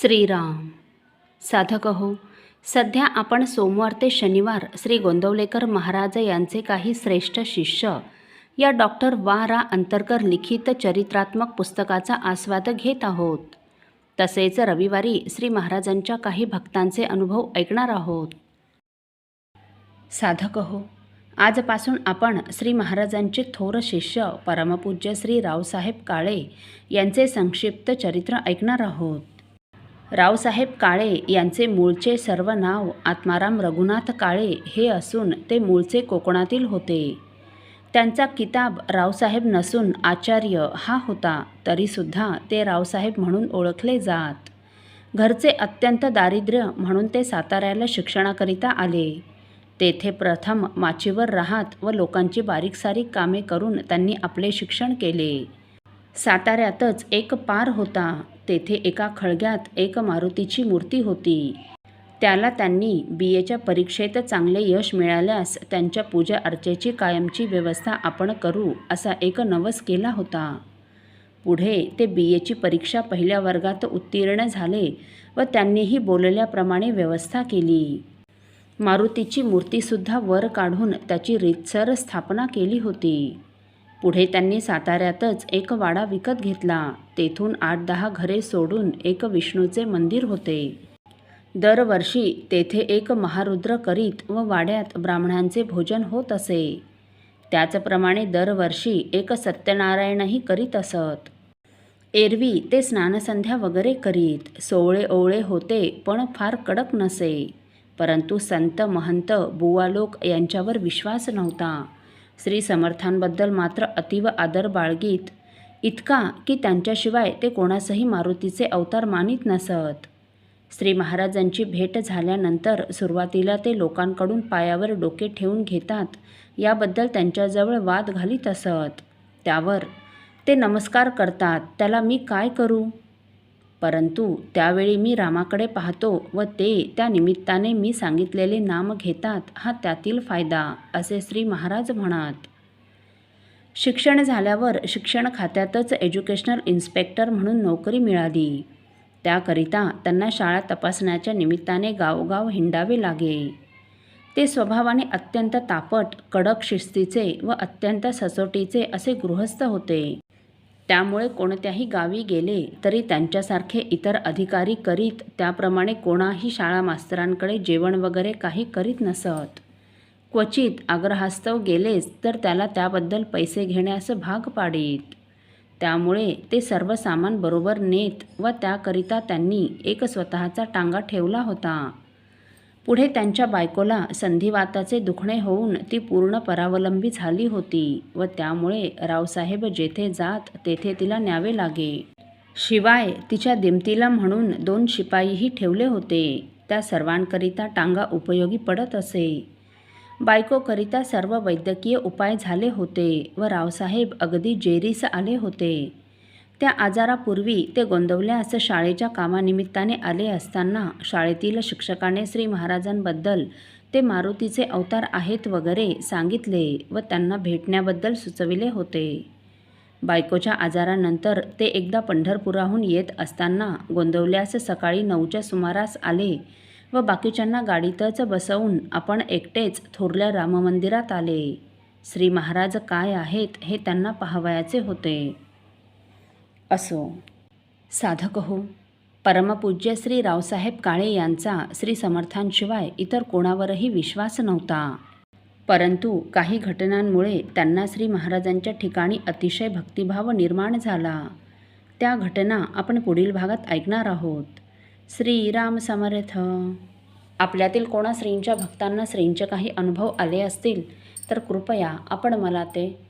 श्रीराम. साधक हो सध्या आपण सोमवार ते शनिवार श्री गोंदवलेकर महाराज यांचे काही श्रेष्ठ शिष्य या डॉक्टर वा. रा. अंतरकर लिखित चरित्रात्मक पुस्तकाचा आस्वाद घेत आहोत. तसेच रविवारी श्री महाराजांच्या काही भक्तांचे अनुभव ऐकणार आहोत. साधक हो आजपासून आपण श्री महाराजांचे थोर शिष्य परमपूज्य श्री रावसाहेब काळे यांचे संक्षिप्त चरित्र ऐकणार आहोत. रावसाहेब काळे यांचे मूळचे सर्व नाव आत्माराम रघुनाथ काळे हे असून ते मूळचे कोकणातील होते. त्यांचा किताब रावसाहेब नसून आचार्य हा होता तरीसुद्धा ते रावसाहेब म्हणून ओळखले जात. घरचे अत्यंत दारिद्र्य म्हणून ते साताऱ्याला शिक्षणाकरिता आले. तेथे प्रथम माचीवर राहत व लोकांची बारीक सारीक कामे करून त्यांनी आपले शिक्षण केले. साताऱ्यातच एक पार होता. तेथे एका खळग्यात एक मारुतीची मूर्ती होती. त्याला त्यांनी बी एच्या परीक्षेत चांगले यश मिळाल्यास त्यांच्या पूजा अर्चेची कायमची व्यवस्था आपण करू असा एक नवस केला होता. पुढे ते बी एची परीक्षा पहिल्या वर्गात उत्तीर्ण झाले व त्यांनीही बोलल्याप्रमाणे व्यवस्था केली. मारुतीची मूर्तीसुद्धा वर काढून त्याची रीतसर स्थापना केली होती. पुढे त्यांनी साताऱ्यातच एक वाडा विकत घेतला. तेथून आठ दहा घरे सोडून एक विष्णूचे मंदिर होते. दरवर्षी तेथे एक महारुद्र करीत व वाड्यात ब्राह्मणांचे भोजन होत असे. त्याचप्रमाणे दरवर्षी एक सत्यनारायणही करीत असत. एरवी ते स्नानसंध्या वगैरे करीत. सोवळे ओवळे होते पण फार कडक नसे. परंतु संत महंत बुवा लोक यांच्यावर विश्वास नव्हता. श्री समर्थांबद्दल मात्र अतीव आदर बाळगीत. इतका की त्यांच्याशिवाय ते कोणासही मारुतीचे अवतार मानित नसत. श्री महाराजांची भेट झाल्यानंतर सुरुवातीला ते लोकांकडून पायावर डोके ठेवून घेतात याबद्दल त्यांच्याजवळ वाद घालीत असत. त्यावर ते नमस्कार करतात त्याला मी काय करू? परंतु त्यावेळी मी रामाकडे पाहतो व ते त्या निमित्ताने मी सांगितलेले नाम घेतात हा त्यातील फायदा असे श्री महाराज म्हणत. शिक्षण झाल्यावर शिक्षण खात्यातच एज्युकेशनल इन्स्पेक्टर म्हणून नोकरी मिळाली. त्याकरिता त्यांना शाळा तपासण्याच्या निमित्ताने गावोगाव हिंडावे लागे. ते स्वभावाने अत्यंत तापट कडक शिस्तीचे व अत्यंत सचोटीचे असे गृहस्थ होते. त्यामुळे कोणत्याही गावी गेले तरी त्यांच्यासारखे इतर अधिकारी करीत त्याप्रमाणे कोणाही शाळा मास्तरांकडे जेवण वगैरे काही करीत नसत. क्वचित आग्रहास्तव गेलेच तर त्याला त्याबद्दल पैसे घेण्यास भाग पाडीत. त्यामुळे ते सर्व सामान बरोबर नेत व त्याकरिता त्यांनी एक स्वतःचा टांगा ठेवला होता. पुढे त्यांच्या बायकोला संधिवाताचे दुखणे होऊन ती पूर्ण परावलंबी झाली होती व त्यामुळे रावसाहेब जेथे जात तेथे तिला न्यावे लागे. शिवाय तिच्या दिमतीला म्हणून दोन शिपाईही ठेवले होते. त्या सर्वांकरिता टांगा उपयोगी पडत असे. बायकोकरिता सर्व वैद्यकीय उपाय झाले होते व रावसाहेब अगदी जेरीस आले होते. त्या आजारापूर्वी ते गोंदवल्यास शाळेच्या कामानिमित्ताने आले असताना शाळेतील शिक्षकाने श्री महाराजांबद्दल ते मारुतीचे अवतार आहेत वगैरे सांगितले व त्यांना भेटण्याबद्दल सुचविले होते. बायकोच्या आजारानंतर ते एकदा पंढरपुराहून येत असताना गोंदवल्यास सकाळी नऊच्या सुमारास आले व बाकीच्यांना गाडीतच बसवून आपण एकटेच थोरल्या राममंदिरात आले. श्री महाराज काय आहेत हे त्यांना पाहावयाचे होते. असो. साधक हो. परमपूज्य श्री रावसाहेब काळे यांचा श्री समर्थांशिवाय इतर कोणावरही विश्वास नव्हता. परंतु काही घटनांमुळे त्यांना श्री महाराजांच्या ठिकाणी अतिशय भक्तिभाव निर्माण झाला. त्या घटना आपण पुढील भागात ऐकणार आहोत. श्रीराम समर्थ. आपल्यातील कोणा श्रींच्या भक्तांना श्रींचे काही अनुभव आले असतील तर कृपया आपण मला ते